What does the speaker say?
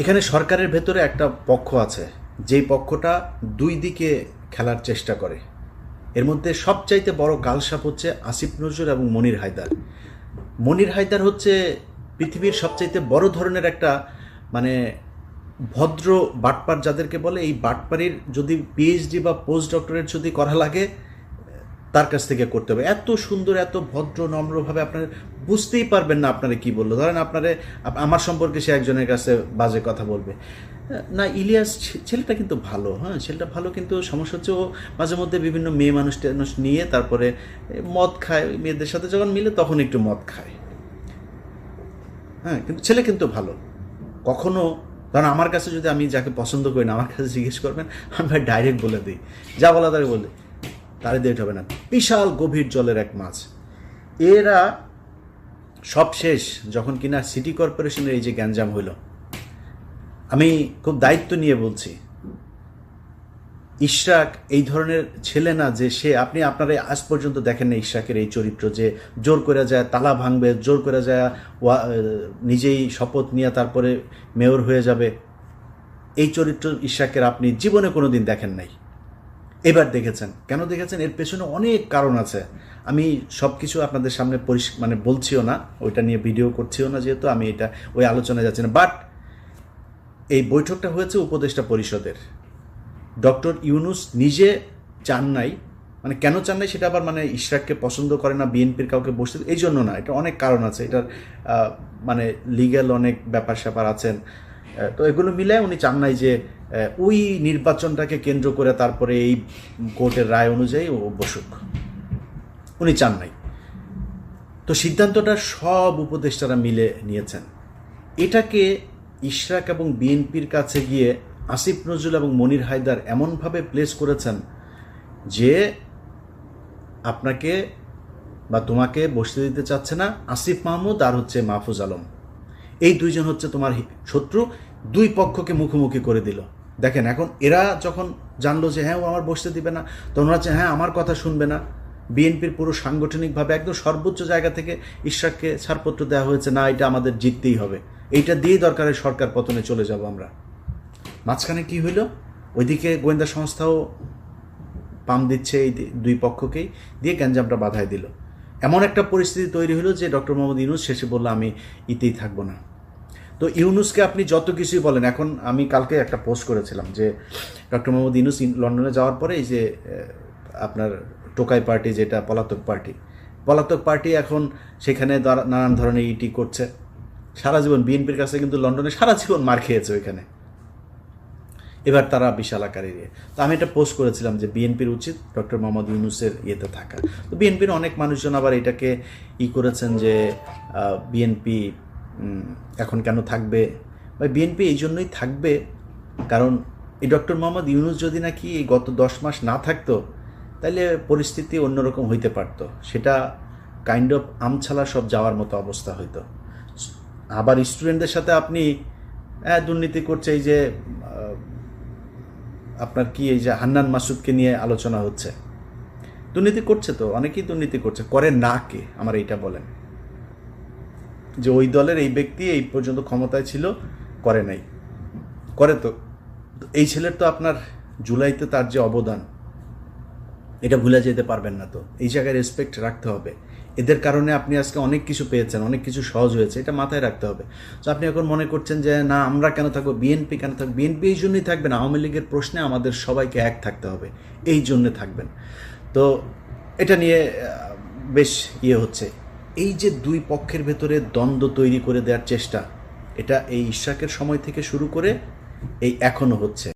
এখানে সরকারের ভেতরে একটা পক্ষ আছে, যেই পক্ষটা দুই দিকে খেলার চেষ্টা করে। এর মধ্যে সবচাইতে বড় গালসাপ হচ্ছে আসিফ নজরুল এবং মনির হায়দার। মনির হায়দার হচ্ছে পৃথিবীর সবচাইতে বড় ধরনের একটা মানে ভদ্র বাটপার যাদেরকে বলে, এই বাটপারির যদি পিএইচডি বা পোস্ট ডক্টরেট যদি করা লাগে তার কাছ থেকে করতে হবে। এত সুন্দর, এত ভদ্র, নম্রভাবে আপনার বুঝতেই পারবেন না আপনারা কি বলল। ধরেন আপনারে আমার সম্পর্কে সে একজনের কাছে বাজে কথা বলবে। না, ইলিয়াস ছেলেটা কিন্তু ভালো হ্যাঁ ছেলেটা ভালো কিন্তু সমস্যা হচ্ছে ও মাঝে মধ্যে বিভিন্ন মেয়ে মানুষ টেনুষ নিয়ে তারপরে মদ খায় মেয়েদের সাথে যখন মিলে তখন একটু মদ খায়। হ্যাঁ কিন্তু ছেলে কিন্তু ভালো। কখনো, ধরেন আমার কাছে যদি আমি যাকে পছন্দ করি না, আমার কাছে জিজ্ঞেস করবেন আমি ভাই ডাইরেক্ট বলে দিই। যা বলা তাকে বলে দিয়ে হবে না। বিশাল গভীর জলের এক মাছ। এরা সব শেষ যখন কিনা সিটি কর্পোরেশনের এই যে গ্যাঞ্জাম হইল। আমি খুব দায়িত্ব নিয়ে বলছি, ইশরাক এই ধরনের ছেলে না যে সে, আপনি আপনারা আজ পর্যন্ত দেখেন না ইশরাকের এই চরিত্র যে জোর করে যায়, তালা ভাঙবে, জোর করে যায় নিজেই শপথ নিয়ে তারপরে মেয়র হয়ে যাবে। এই চরিত্র ইশরাকের আপনি জীবনে কোনো দিন দেখেন নাই। এবার দেখেছেন। কেন দেখেছেন? এর পেছনে অনেক কারণ আছে। আমি সব কিছু আপনাদের সামনে পরিষ্ মানে বলছিও না, ওইটা নিয়ে ভিডিও করছিও না যেহেতু, আমি এটা, ওই আলোচনায় যাচ্ছি না। বাট এই বৈঠকটা হয়েছে উপদেষ্টা পরিষদের। ডক্টর ইউনুস নিজে চান নাই। মানে কেন চান নাই সেটা আবার মানে ইশরাককে পছন্দ করে না, বিএনপির কাউকে বসতে, এই জন্য না, এটা অনেক কারণ আছে। এটার মানে লিগ্যাল অনেক ব্যাপার স্যাপার আছেন তো এগুলো মিলে উনি চান নাই যে ওই নির্বাচনটাকে কেন্দ্র করে তারপরে এই কোর্টের রায় অনুযায়ী ও বসুক। উনি চান নাই। তো সিদ্ধান্তটা সব উপদেষ্টারা মিলে নিয়েছেন। এটাকে ইশরাক এবং বিএনপির কাছে গিয়ে আসিফ নজরুল এবং মনির হায়দার এমনভাবে প্লেস করেছেন যে আপনাকে বা তোমাকে বসতে দিতে চাচ্ছে না আসিফ মাহমুদ আর হচ্ছে মাহফুজ আলম। এই দুইজন হচ্ছে তোমার শত্রু। দুই পক্ষকে মুখোমুখি করে দিল। দেখেন, এখন এরা যখন জানলো যে হ্যাঁ ও আমার বসতে দিবে না, তখন হচ্ছে হ্যাঁ আমার কথা শুনবে না। বিএনপির পুরো সাংগঠনিকভাবে একদম সর্বোচ্চ জায়গা থেকে ইশরাককে ছাড়পত্র দেওয়া হয়েছে, না, এটা আমাদের জিততেই হবে। এইটা দিয়েই দরকারে সরকার পতনে চলে যাব আমরা। মাঝখানে কি হইল? ওইদিকে গোয়েন্দা সংস্থাও পাম দিচ্ছে এই দুই পক্ষকেই, দিয়ে গ্যাঞ্জামটা বাধায় দিল। এমন একটা পরিস্থিতি তৈরি হলো যে, ডক্টর মোহাম্মদ ইউনুস শেষে বলল, আমি ইতেই থাকব না। তো ইউনুসকে আপনি যত কিছুই বলেন, এখন আমি কালকে একটা পোস্ট করেছিলাম যে ডক্টর মোহাম্মদ ইউনুস লন্ডনে যাওয়ার পরে এই যে আপনার টোকাই পার্টি যেটা, পলাতক পার্টি পলাতক পার্টি এখন সেখানে নানান ধরনের ইটি করছে। সারা জীবন বিএনপির কাছে কিন্তু লন্ডনে সারা জীবন মার খেয়েছে ওইখানে। এবার তারা বিশাল আকারে তো আমি এটা পোস্ট করেছিলাম যে বিএনপির উচিত ডক্টর মোহাম্মদ ইউনুসের ইয়েতে থাকা। তো বিএনপির অনেক মানুষজন আবার এটাকে ই করেছেন যে বিএনপি এখন কেন থাকবে? বা বিএনপি এই জন্যই থাকবে, কারণ এই ডক্টর মোহাম্মদ ইউনুস যদি নাকি এই গত দশ মাস না থাকতো তাহলে পরিস্থিতি অন্যরকম হইতে পারতো। সেটা কাইন্ড অফ আমছালা সব যাওয়ার মতো অবস্থা হইতো। আবার স্টুডেন্টদের সাথে আপনি হ্যাঁ দুর্নীতি করছে, এই যে আপনার কি এই যে হান্নান মাসুদকে নিয়ে আলোচনা হচ্ছে? দুর্নীতি করছে তো, অনেকেই দুর্নীতি করছে, করে না কে? আমার এইটা বলেন। যে ওই দলের এই ব্যক্তি এই পর্যন্ত ক্ষমতায় ছিল, করে নাই। করে তো। এই ছেলের তো আপনার জুলাইতে তার যে অবদান, এটা ভুলে যেতে পারবেন না তো। এই জায়গায় রেসপেক্ট রাখতে হবে। এদের কারণে আপনি আজকে অনেক কিছু পেয়েছেন, অনেক কিছু সহজ হয়েছে, এটা মাথায় রাখতে হবে। তো আপনি এখন মনে করছেন যে, না, আমরা কেন থাকব? বিএনপি কেন থাকব? বিএনপি এই জন্যই থাকবেন আওয়ামী লীগের প্রশ্নে আমাদের সবাইকে এক থাকতে হবে। এই জন্যে থাকবেন। তো এটা নিয়ে বেশ ইয়ে হচ্ছে। এই যে দুই পক্ষের ভেতরে দ্বন্দ্ব তৈরি করে দেওয়ার চেষ্টা, এটা এই ইশাকের সময় থেকে শুরু করে এই এখনও হচ্ছে।